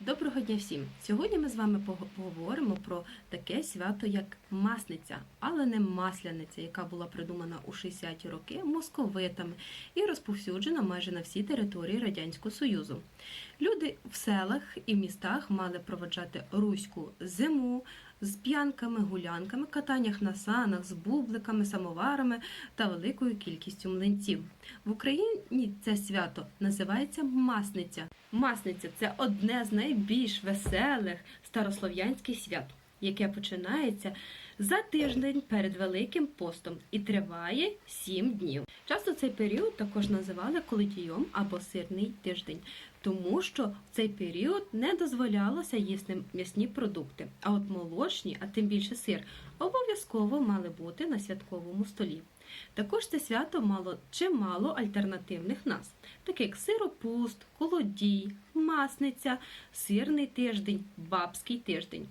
Доброго дня всім! Сьогодні ми з вами поговоримо про таке свято, як Масниця, але не Масляниця, яка була придумана у 60-ті роки московитами і розповсюджена майже на всій території Радянського Союзу. Люди в селах і містах мали проведжати руську зиму з п'янками, гулянками, катаннях на санах, з бубликами, самоварами та великою кількістю млинців. В Україні це свято називається Масниця. Масниця це одне з найбільш веселих старослов'янських свят, яке починається за тиждень перед Великим постом і триває сім днів. Часто цей період також називали колодієм або сирний тиждень, тому що в цей період не дозволялося їсти м'ясні продукти, а от молочні, а тим більше сир, обов'язково мали бути на святковому столі. Також це свято мало чимало альтернативних назв, таких як сиропуст, колодій, масниця, сирний тиждень, бабський тиждень.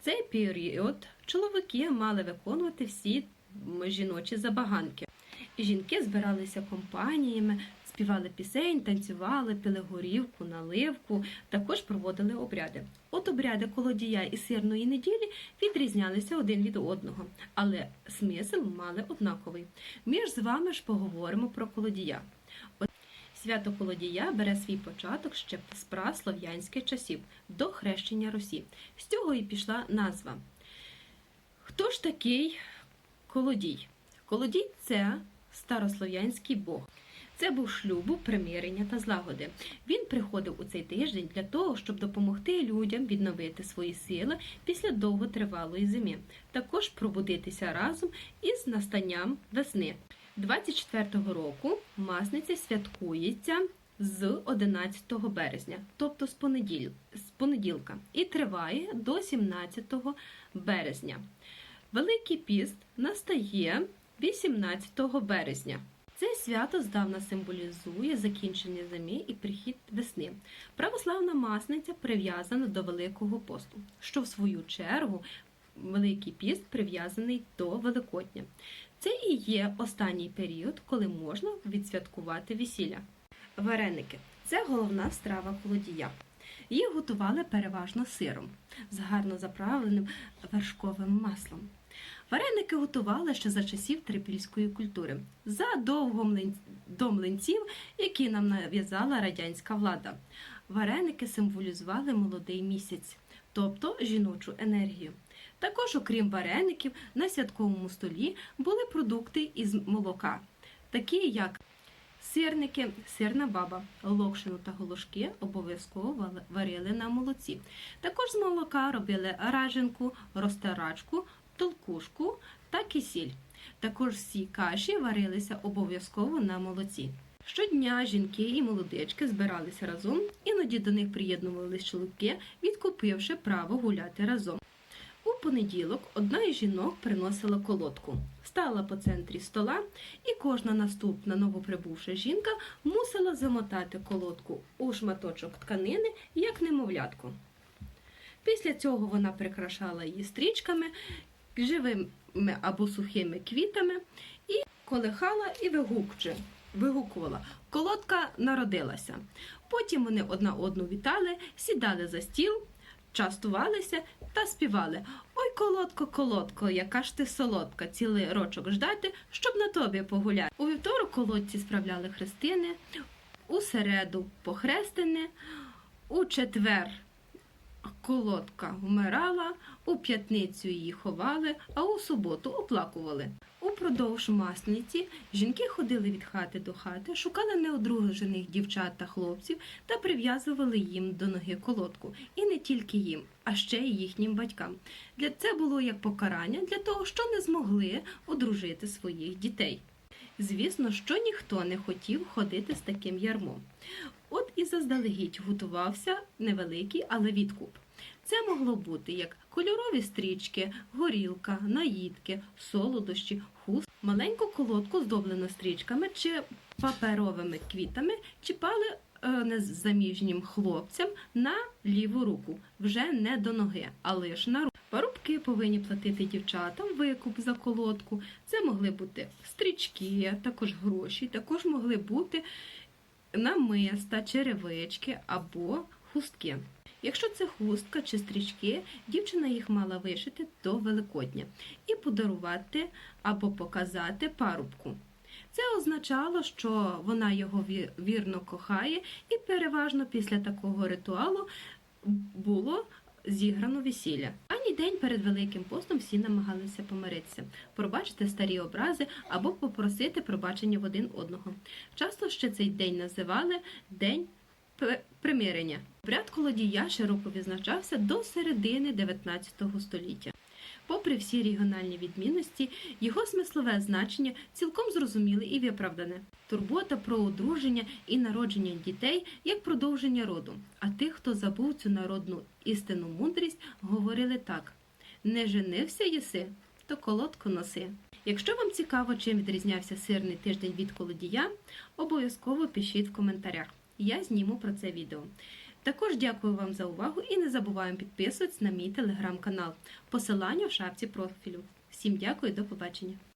В цей період чоловіки мали виконувати всі жіночі забаганки. Жінки збиралися компаніями, співали пісень, танцювали, пили горівку, наливку, також проводили обряди. От обряди колодія і сирної неділі відрізнялися один від одного, але смисл мали однаковий. Ми ж з вами ж поговоримо про колодія. Свято Колодія бере свій початок ще з праслов'янських часів до хрещення Русі. З цього і пішла назва. Хто ж такий колодій? Колодій це старослов'янський бог. Це був шлюбу, примирення та злагоди. Він приходив у цей тиждень для того, щоб допомогти людям відновити свої сили після довготривалої зими, також пробудитися разом із настанням весни. 24-го року Масниця святкується з 11 березня, тобто з, понеділ... з понеділка, і триває до 17 березня. Великий піст настає 18 березня. Це свято здавна символізує закінчення зими і прихід весни. Православна масниця прив'язана до Великого посту, що в свою чергу Великий піст прив'язаний до Великодня. Це і є останній період, коли можна відсвяткувати весілля. Вареники це головна страва колодія. Їх готували переважно сиром з гарно заправленим вершковим маслом. Вареники готували ще за часів трипільської культури, задовго до млинців, які нам нав'язала радянська влада. Вареники символізували молодий місяць, тобто жіночу енергію. Також, окрім вареників, на святковому столі були продукти із молока, такі як сирники, сирна баба, локшину та голошки обов'язково варили на молоці. Також з молока робили раженку, розтарачку, толкушку та кисіль. Також всі каші варилися обов'язково на молоці. Щодня жінки і молодечки збиралися разом, іноді до них приєднувались чоловіки, відкупивши право гуляти разом. У понеділок одна із жінок приносила колодку, стала по центрі стола, і кожна наступна новоприбувша жінка мусила замотати колодку у шматочок тканини, як немовлятку. Після цього вона прикрашала її стрічками, живими або сухими квітами і колихала і вигукче. Вигукувала, колодка народилася. Потім вони одна одну вітали, сідали за стіл, частувалися та співали: Ой, колодко, колодко, яка ж ти солодка, цілий рочок ждати, щоб на тобі погуляти. У вівторок колодці справляли хрестини, у середу похрестини, у четвер колодка вмирала, у п'ятницю її ховали, а у суботу оплакували. Упродовж масниці жінки ходили від хати до хати, шукали неодружених дівчат та хлопців та прив'язували їм до ноги колодку. І не тільки їм, а ще й їхнім батькам. Для це було як покарання для того, що не змогли одружити своїх дітей. Звісно, що ніхто не хотів ходити з таким ярмом. От і заздалегідь готувався невеликий, але відкуп. Це могло бути як кольорові стрічки, горілка, наїдки, солодощі, хуст. Маленьку колодку, здоблену стрічками чи паперовими квітами, чіпали е, незаміжнім хлопцям на ліву руку, вже не до ноги, а лише на руку. Парубки повинні платити дівчатам викуп за колодку. Це могли бути стрічки, також гроші, також могли бути намиста, черевички або хустки. Якщо це хустка чи стрічки, дівчина їх мала вишити до Великодня і подарувати або показати парубку. Це означало, що вона його вірно кохає, і переважно після такого ритуалу було зіграно весілля. Ані день перед Великим постом всі намагалися помиритися, пробачити старі образи або попросити пробачення в один одного. Часто ще цей день називали День примирення. Обряд колодія широко відзначався до середини 19 століття. Попри всі регіональні відмінності, його смислове значення цілком зрозуміле і виправдане. Турбота про одруження і народження дітей як продовження роду. А тих, хто забув цю народну істинну мудрість, говорили так: не женився єси, то колодку носи. Якщо вам цікаво, чим відрізнявся сирний тиждень від колодія, обов'язково пишіть в коментарях. Я зніму про це відео. Також дякую вам за увагу і не забуваємо підписуватись на мій телеграм-канал. Посилання в шапці профілю. Всім дякую, до побачення!